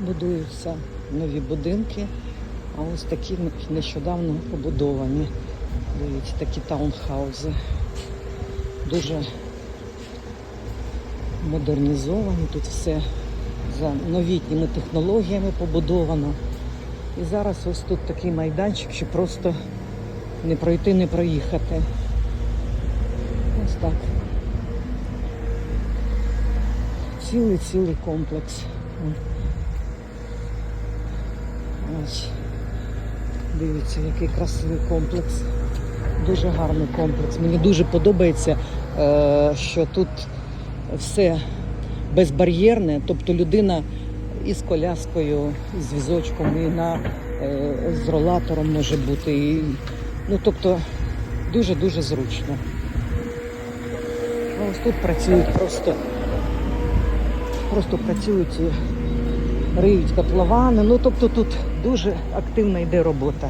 будуються нові будинки, а ось такі нещодавно побудовані. Дивіться, такі таунхаузи. Дуже модернізовані, тут все за новітніми технологіями побудовано. І зараз ось тут такий майданчик, що просто не пройти, не проїхати. Ось так. Цілий цілий комплекс. Ось. Дивіться, який красивий комплекс. Дуже гарний комплекс. Мені дуже подобається, е, що тут все безбар'єрне, тобто людина із коляскою, і з візочком, і на, е, з ролатором може бути. І, ну, тобто дуже-дуже зручно. Ось тут працюють просто, просто працюють риють котловани. Ну, тобто тут дуже активна йде робота.